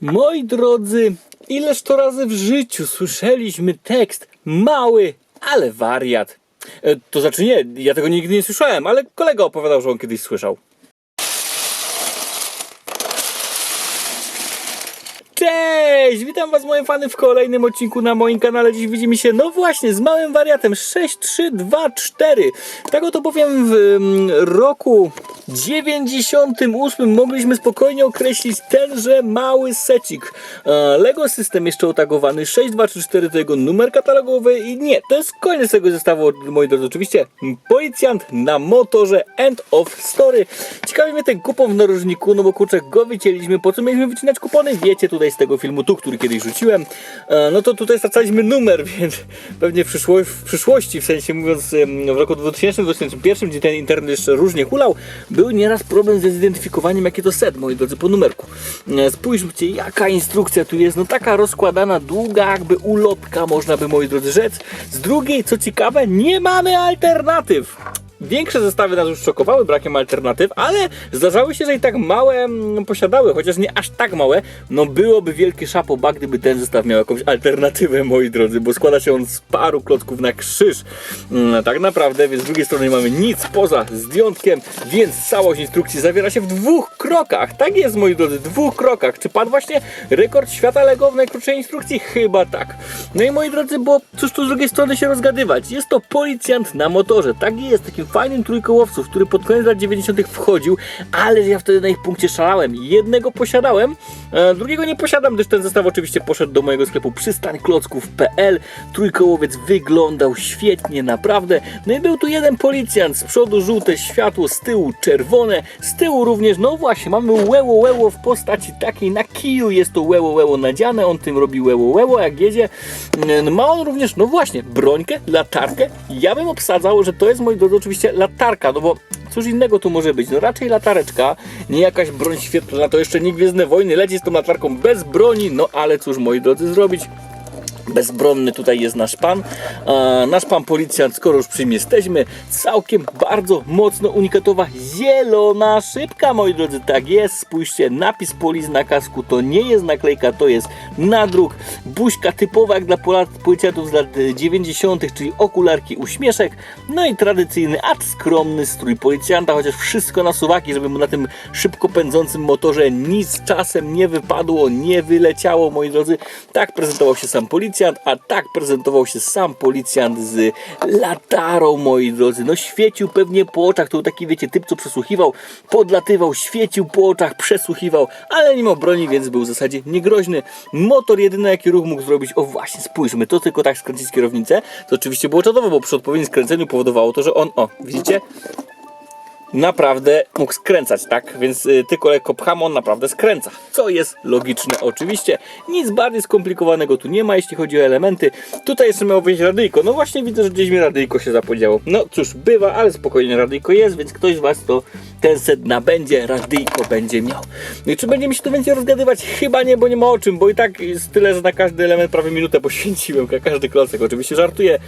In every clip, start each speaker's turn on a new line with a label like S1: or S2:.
S1: Moi drodzy, ileż to razy w życiu słyszeliśmy tekst mały, ale wariat. E, to znaczy nie, ja tego nigdy nie słyszałem, ale kolega opowiadał, że on kiedyś słyszał. Cześć! Witam was moje fany w kolejnym odcinku na moim kanale. Dziś widzimy się, no właśnie, z małym wariatem 6324. Tak oto powiem w mm, roku 98 mogliśmy spokojnie określić tenże mały secik. E, Lego System jeszcze otagowany 6234 to jego numer katalogowy i nie, to jest koniec tego zestawu, moi drodzy, oczywiście. Policjant na motorze End of Story. Ciekawi mnie ten kupon w narożniku, no bo kurczę, go wycięliśmy, po co mieliśmy wycinać kupony? Wiecie tutaj z tego filmu tu, który kiedyś rzuciłem. E, No to tutaj stracaliśmy numer, więc pewnie w, przyszło, w przyszłości, w sensie mówiąc w roku 2000-2001, gdzie ten internet jeszcze różnie hulał, był nieraz problem ze zidentyfikowaniem, jaki to set, moi drodzy, po numerku. E, Spójrzcie, jaka instrukcja tu jest, no taka rozkładana, długa, jakby ulotka, można by, moi drodzy, rzec. Z drugiej, co ciekawe, nie mamy alternatyw. Większe zestawy nas już szokowały brakiem alternatyw, ale zdarzały się, że i tak małe mm, posiadały, chociaż nie aż tak małe. No byłoby wielkie szapoba, gdyby ten zestaw miał jakąś alternatywę, moi drodzy, bo składa się on z paru klocków na krzyż. Mm, tak naprawdę, więc z drugiej strony nie mamy nic poza zdjątkiem, więc całość instrukcji zawiera się w dwóch krokach. Tak jest, moi drodzy, dwóch krokach. Czy padł właśnie rekord świata Lego w najkrótszej instrukcji? Chyba tak. No i moi drodzy, bo cóż tu z drugiej strony się rozgadywać? Jest to policjant na motorze. Tak jest, takim fajnym trójkołowcu, który pod koniec lat 90. wchodził, ale ja wtedy na ich punkcie szalałem. Jednego posiadałem, e, drugiego nie posiadam, gdyż ten zestaw oczywiście poszedł do mojego sklepu przystańklocków.pl. Trójkołowiec wyglądał świetnie, naprawdę. No i był tu jeden policjant, z przodu żółte światło, z tyłu czerwone, z tyłu również, no właśnie, mamy łeło łeło w postaci takiej na kiju, jest to łeło łeło nadziane, on tym robi łeło łeło, jak jedzie. No, Ma on również, no właśnie, brońkę, latarkę. Ja bym obsadzał, że to jest, moi drodzy, oczywiście latarka, no bo cóż innego tu może być? No raczej latareczka, nie jakaś broń świetlna, to jeszcze nie Gwiezdne Wojny leci z tą latarką bez broni, no ale cóż, moi drodzy, zrobić? Bezbronny tutaj jest nasz pan. A, nasz pan policjant, skoro już przy nim jesteśmy, całkiem bardzo mocno unikatowa zielona szybka, moi drodzy. Tak jest, spójrzcie, napis polis na kasku to nie jest naklejka, to jest nadruk. Buźka typowa jak dla policjantów z lat y, 90., czyli okularki, uśmieszek. No i tradycyjny, acz skromny strój policjanta, chociaż wszystko na suwaki, żeby mu na tym szybko pędzącym motorze nic czasem nie wypadło, nie wyleciało, moi drodzy. Tak prezentował się sam policjant, a tak prezentował się sam policjant z latarą, moi drodzy. No świecił pewnie po oczach, to był taki, wiecie, typ, co przesłuchiwał, podlatywał, świecił po oczach, przesłuchiwał, ale nie miał broni, więc był w zasadzie niegroźny. Motor jedyny, jaki ruch mógł zrobić, o właśnie, spójrzmy, to tylko tak skręcić kierownicę, to oczywiście było czadowo, bo przy odpowiednim skręceniu powodowało to, że on, o, widzicie? Naprawdę mógł skręcać, tak? Więc y, tylko lekko pcham, on naprawdę skręca. Co jest logiczne oczywiście. Nic bardziej skomplikowanego tu nie ma, jeśli chodzi o elementy. Tutaj jeszcze miało wyjść radyjko. No właśnie widzę, że gdzieś mi radyjko się zapodziało. No cóż, bywa, ale spokojnie radyjko jest, więc ktoś z Was to ten set nabędzie, radyjko będzie miał. No i czy będzie mi się tu więcej rozgadywać? Chyba nie, bo nie ma o czym, bo i tak jest tyle, że na każdy element prawie minutę poświęciłem, na każdy klocek, oczywiście żartuję.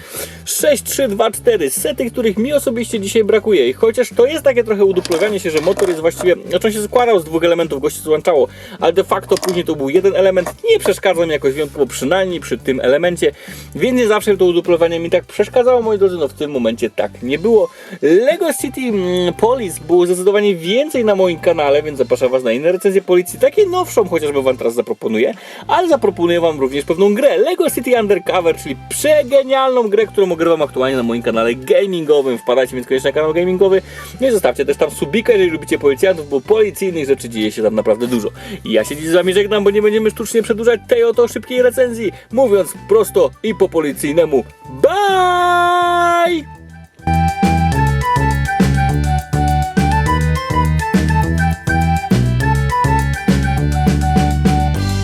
S1: 6, 3, 2, 4, sety, których mi osobiście dzisiaj brakuje i chociaż to jest takie trochę uduplewianie się, że motor jest właściwie, znaczy on się składał z dwóch elementów, gości złączało, ale de facto później to był jeden element, nie przeszkadza mi jakoś wyjątkowo przynajmniej przy tym elemencie, więc nie zawsze to uduplewanie mi tak przeszkadzało, moi drodzy, no w tym momencie tak nie było. Lego City mm, Police było zdecydowanie więcej na moim kanale, więc zapraszam Was na inne recenzje policji, takie nowszą chociażby Wam teraz zaproponuję, ale zaproponuję Wam również pewną grę, Lego City Undercover, czyli przegenialną grę, którą ogrywam aktualnie na moim kanale gamingowym, wpadajcie więc koniecznie na kanał gamingowy, no i zostawcie też tam subika, jeżeli lubicie policjantów, bo policyjnych rzeczy dzieje się tam naprawdę dużo. Ja się dziś z Wami żegnam, bo nie będziemy sztucznie przedłużać tej oto szybkiej recenzji, mówiąc prosto i po policyjnemu, bye!